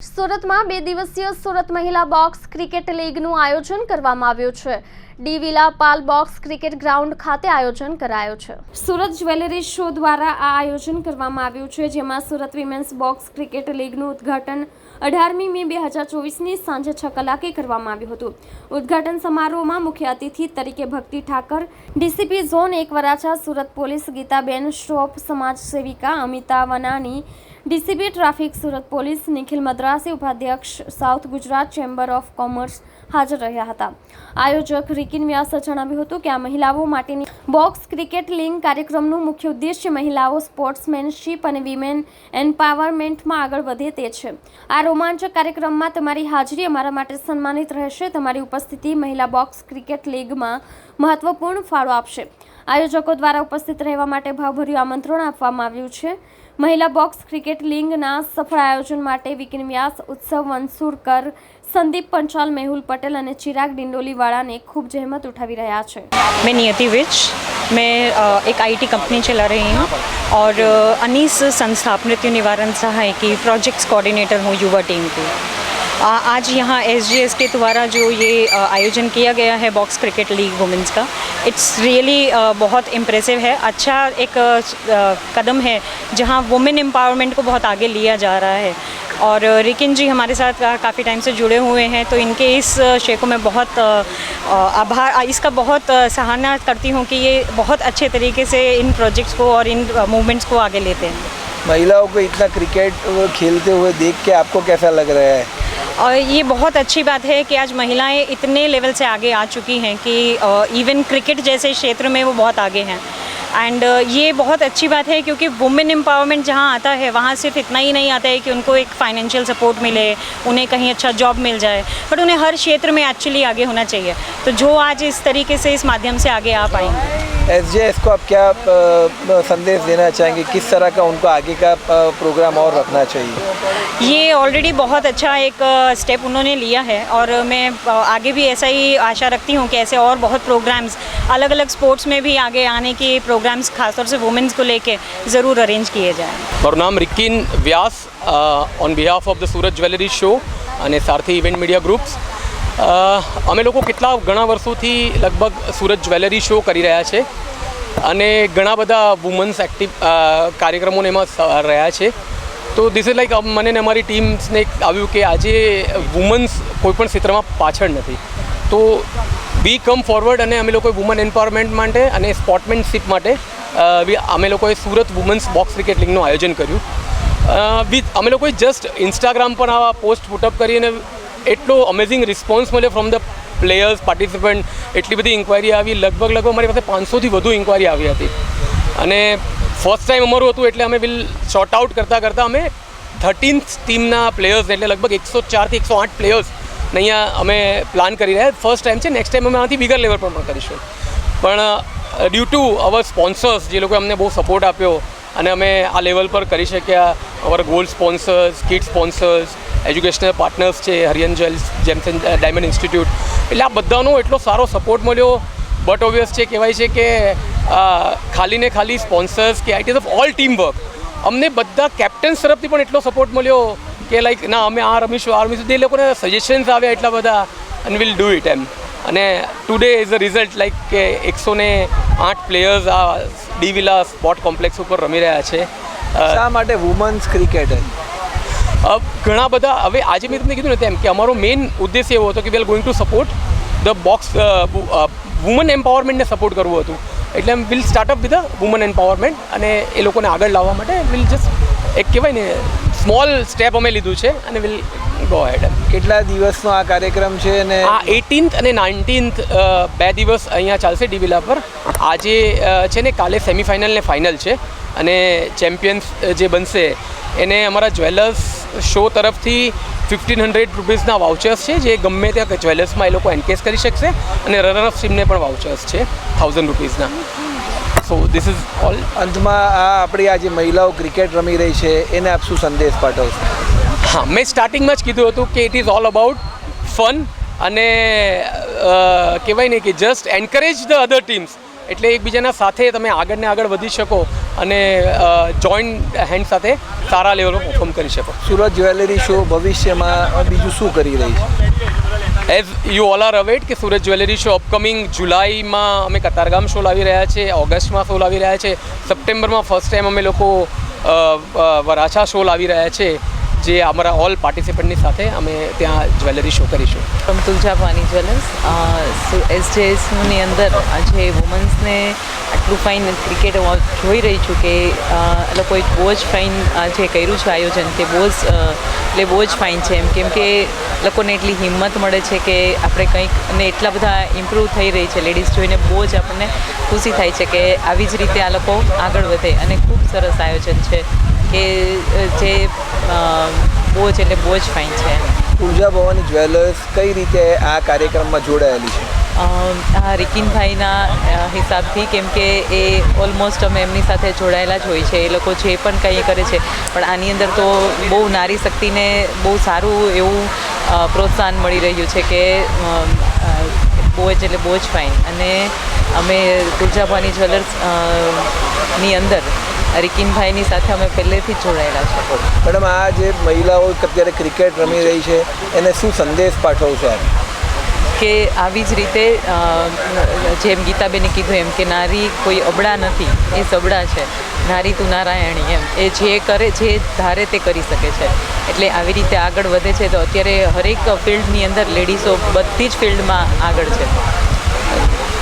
સુરતમાં બે દિવસીય સુરત મહિલા બોક્સ ક્રિકેટ લીગનું આયોજન કરવામાં આવ્યું છે. ડી વિલા પાલ બોક્સ ક્રિકેટ ગ્રાઉન્ડ ખાતે આયોજન કરાયું છે. સુરત જ્વેલરી શો દ્વારા આ આયોજન કરવામાં આવ્યું છે, જેમાં સુરત વિમેન્સ બોક્સ ક્રિકેટ લીગનું ઉદ્ઘાટન અઢારમી મે બે હજાર ચોવીસની સાંજે છ કલાકે કરવામાં આવ્યું હતું. ઉદ્ઘાટન સમારોહમાં મુખ્ય અતિથિ તરીકે ભક્તિ ઠાકર, ડીસીપી ઝોન એક વરાછા, સુરત પોલીસ ગીતાબેન શ્રોફ સમાજ સેવિકા Amita Vanani DCP traffic, Surat police, Nikhil Madrasi ઉપાધ્યક્ષ, south Gujarat chamber of commerce હાજર રહ્યા હતા. આયોજક રિકિન વ્યાસે જણાવ્યું હતું કે આ મહિલાઓ માટેની બોક્સ ક્રિકેટ લીગ કાર્યક્રમનું મુખ્ય ઉદ્દેશ્ય મહિલાઓ સ્પોર્ટ્સમેનશીપ અને વિમેન એમ્પાવરમેન્ટમાં આગળ વધે તે છે. આ રોમાંચક કાર્યક્રમમાં તમારી હાજરી અમારા માટે સન્માનિત રહેશે. તમારી ઉપસ્થિતિ મહિલા બોક્સ ક્રિકેટ લીગમાં મહત્વપૂર્ણ ફાળો આપશે. આયોજકો દ્વારા ઉપસ્થિત રહેવા માટે ભાવભર્યું આમંત્રણ આપવામાં આવ્યું છે. મહિલા બોક્સ ક્રિકેટ લીગના સફળ આયોજન માટે વિકિન વ્યાસ, ઉત્સવ વંસુરકર સંદીપ પંચાલ મેહુલ પટેલ અને ચિરાગ ડિંડોલીવાળાને ખૂબ જહેમત ઉઠાવી રહ્યા છે मैं नियति विज मैं अ, एक आईटी कंपनी चला रही हूँ और अ, अनीस संस्था मृत्यु निवारण सहाय की प्रोजेक्ट्स कोऑर्डिनेटर हूँ युवा टीम की आ- आज यहाँ एस के द्वारा जो ये अ, आयोजन किया गया है बॉक्स क्रिकेट लीग वुमेंस का इट्स रियली बहुत इम्प्रेसिव है अच्छा एक अ, अ, कदम है जहाँ वुमेन एम्पावरमेंट को बहुत आगे लिया जा रहा है और रिकिन जी हमारे साथ काफ़ी टाइम से जुड़े हुए हैं तो इनके इस शे को मैं बहुत आभार इसका बहुत सराहना करती हूँ कि ये बहुत अच्छे तरीके से इन प्रोजेक्ट्स को और इन मूवमेंट्स को आगे लेते हैं। महिलाओं को इतना क्रिकेट खेलते हुए देख के आपको कैसा लग रहा है? और ये बहुत अच्छी बात है कि आज महिलाएँ इतने लेवल से आगे आ चुकी हैं कि इवन क्रिकेट जैसे क्षेत्र में वो बहुत आगे हैं। एंड ये बहुत अच्छी बात है क्योंकि वुमेन एम्पावरमेंट जहाँ आता है, वहाँ सिर्फ़ इतना ही नहीं आता है कि उनको एक फाइनेंशियल सपोर्ट मिले, उन्हें कहीं अच्छा जॉब मिल जाए बट उन्हें हर क्षेत्र में एक्चुअली आगे होना चाहिए। तो जो आज इस तरीके से, इस माध्यम से आगे आ पाएँगे एस जे एस को आप क्या संदेश देना चाहेंगे? किस तरह का उनको आगे का प्रोग्राम और रखना चाहिए? ये ऑलरेडी बहुत अच्छा एक स्टेप उन्होंने लिया है और मैं अ, आगे भी ऐसा ही आशा रखती हूँ कि ऐसे और बहुत प्रोग्राम्स अलग अलग स्पोर्ट्स में भी आगे आने के प्रोग्राम्स खासतौर से वुमेंस को लेके ज़रूर अरेंज किए जाएँ મારું નામ Rikin Vyas on behalf of the Surat jewellery show અને સારથી ઇવેન્ટ મીડિયા ગ્રુપ્સ અમે લોકો કેટલા ઘણા વર્ષોથી લગભગ સુરત જ્વેલરી શો કરી રહ્યા છે અને ઘણા બધા વુમન્સ એક્ટિવ કાર્યક્રમોને એમાં સ- રહ્યા છે તો દિસ ઇઝ લાઈક મને ને અમારી ટીમ્સને આવ્યું કે આજે વુમન્સ કોઈપણ ક્ષેત્રમાં પાછળ નથી. તો વી કમ ફોરવર્ડ અને અમે લોકોએ વુમન એમ્પાવરમેન્ટ માટે અને સ્પોર્ટમેનશીપ માટે અમે લોકોએ સુરત વુમન્સ બોક્સ ક્રિકેટ લીગનું આયોજન કર્યું. વિથ અમે લોકોએ જસ્ટ ઇન્સ્ટાગ્રામ પર આવા પોસ્ટ પુટઅપ કરીને એટલો અમેઝિંગ રિસ્પોન્સ મળ્યો ફ્રોમ ધ પ્લેયર્સ પાર્ટિસિપન્ટ એટલી બધી ઇન્ક્વાયરી આવી. લગભગ લગભગ મારી પાસે પાંચસોથી વધુ ઇન્ક્વાયરી આવી હતી. અને ફર્સ્ટ ટાઈમ અમારું હતું એટલે અમે બિલ શોર્ટ આઉટ કરતાં કરતાં અમે થર્ટીન્થ ટીમના પ્લેયર્સ એટલે લગભગ એકસો ચારથી એકસો આઠ પ્લેયર્સ અહીંયા અમે પ્લાન કરી રહ્યા. ફર્સ્ટ ટાઈમ છે નેક્સ્ટ ટાઈમ અમે આનાથી બિગર લેવલ પર પણ કરીશું. પણ ડ્યુ ટુ અવર સ્પોન્સર્સ જે લોકોએ અમને બહુ સપોર્ટ આપ્યો અને અમે આ લેવલ પર કરી શક્યા our gold sponsors kid sponsors educational partners છે Hariyan jewels Jameson diamond institute એટલે આ બધાનો એટલો સારો સપોર્ટ મળ્યો. બટ ઓબ્વિયસ છે, કહેવાય છે કે ખાલી ને ખાલી સ્પોન્સર્સ કે it's of all team work અમને બધા કેપ્ટન્સ તરફથી પણ એટલો સપોર્ટ મળ્યો કે લાઈક ના અમે આ રમીશું આ રમીશું. એ લોકોને સજેશન્સ આવ્યા એટલા બધા એન્ડ વિલ ડુ ઇટ એમ. અને today is a result like કે એકસો ને આઠ પ્લેયર્સ આ ડી વિલા સ્પોર્ટ કોમ્પ્લેક્સ ઉપર રમી રહ્યા છે. શા માટે વુમન્સ ક્રિકેટ ઘણા બધા હવે આજે મેં તમને કીધું ને તેમ કે અમારો મેઇન ઉદ્દેશ્ય એવો હતો કે we are going to support the box women એમ્પાવરમેન્ટને support કરવું હતું. એટલે એમ will start up with women empowerment અને એ લોકોને આગળ લાવવા માટે વિલ જસ્ટ એક કહેવાય ને સ્મોલ સ્ટેપ અમે લીધું છે અને વિલ ગો હેડ કેટલા દિવસનો આ કાર્યક્રમ છે અને આ એટીન્થ અને નાઇન્ટીન્થ બે દિવસ અહીંયા ચાલશે ડીવીલા પર. આજે છે ને કાલે સેમિફાઇનલ ને ફાઇનલ છે અને ચેમ્પિયન્સ જે બનશે એને અમારા જ્વેલર્સ શો તરફથી ફિફ્ટીન હંડ્રેડ રૂપીઝના વાઉચર્સ છે જે ગમે ત્યાં જ્વેલર્સમાં એ લોકો એન્કેસ કરી શકશે અને રનર ઓફ સીમને પણ વાઉચર્સ છે થાઉઝન્ડ રૂપીઝના. સો ધીસ ઇઝ ઓલ અંતમાં આ આપણી આ જે મહિલાઓ ક્રિકેટ રમી રહી છે એને આપ શું સંદેશ પાઠવશો? હા મેં સ્ટાર્ટિંગમાં જ કીધું હતું કે it is all about fun અને કહેવાય ને કે just encourage the other teams એટલે એકબીજાના સાથે તમે આગળ ને આગળ વધી શકો. અને જોઈન્ટ હેન્ડ સાથે સારા લેવલમાં પરફોર્મ કરી શકો. સુરત જ્વેલરી શો ભવિષ્યમાં બીજું શું કરી રહી છે? As you all are await કે સુરત જ્વેલરી શો અપકમિંગ જુલાઈમાં અમે કતારગામ શો લાવી રહ્યા છે ઓગસ્ટમાં શો લાવી રહ્યા છે સપ્ટેમ્બરમાં ફર્સ્ટ ટાઈમ અમે લોકો વરાછા શો લાવી રહ્યા છે જે અમારા ઓલ પાર્ટિસિપન્ટની સાથે અમે ત્યાં જ્વેલરી શો કરીશું. ફ્રોમ તુલજા એસ જ્વેલર્સ એસજેએસની અંદર આજે વુમન્સને આટલું ફાઇન ક્રિકેટ જોઈ રહી છું કે લોકોએ બહુ જ ફાઇન જે કર્યું છે આયોજન તે બહુ જ એટલે બહુ જ ફાઇન છે. એમ કેમ કે લોકોને એટલી હિંમત મળે છે કે આપણે કંઈક અને એટલા બધા ઇમ્પ્રૂવ થઈ રહી છે. લેડીઝ જોઈને બહુ જ આપણને ખુશી થાય છે કે આવી જ રીતે આ લોકો આગળ વધે અને ખૂબ સરસ આયોજન છે કે જે બહુ જ એટલે બહુ જ ફાઇન છે. પૂજા ભવન જ્વેલર્સ કઈ રીતે આ કાર્યક્રમમાં જોડાયેલી છે? આ રિકિનભાઈના હિસાબથી, કેમ કે એ ઓલમોસ્ટ અમે એમની સાથે જોડાયેલા જ હોય છે, એ લોકો જે પણ કંઈ કરે છે. પણ આની અંદર તો બહુ નારી શક્તિને બહુ સારું એવું પ્રોત્સાહન મળી રહ્યું છે કે બહુ જ એટલે બહુ જ ફાઇન અને અમે તુલજાભાની જ્વેલર્સની અંદર રિકિનભાઈની સાથે અમે પહેલેથી જ જોડાયેલા છે. મેડમ, આ જે મહિલાઓ અત્યારે ક્રિકેટ રમી રહી છે, એને શું સંદેશ પાઠવશો આપ? કે આવી જ રીતે જેમ ગીતાબેને કીધું એમ કે નારી કોઈ અબળા નથી, એ સબળા છે. નારી તું નારાયણી એમ. એ જે કરે, જે ધારે તે કરી શકે છે. એટલે આવી રીતે આગળ વધે છે તો અત્યારે હરેક ફિલ્ડની અંદર લેડીઝો બધી જ ફિલ્ડમાં આગળ છે.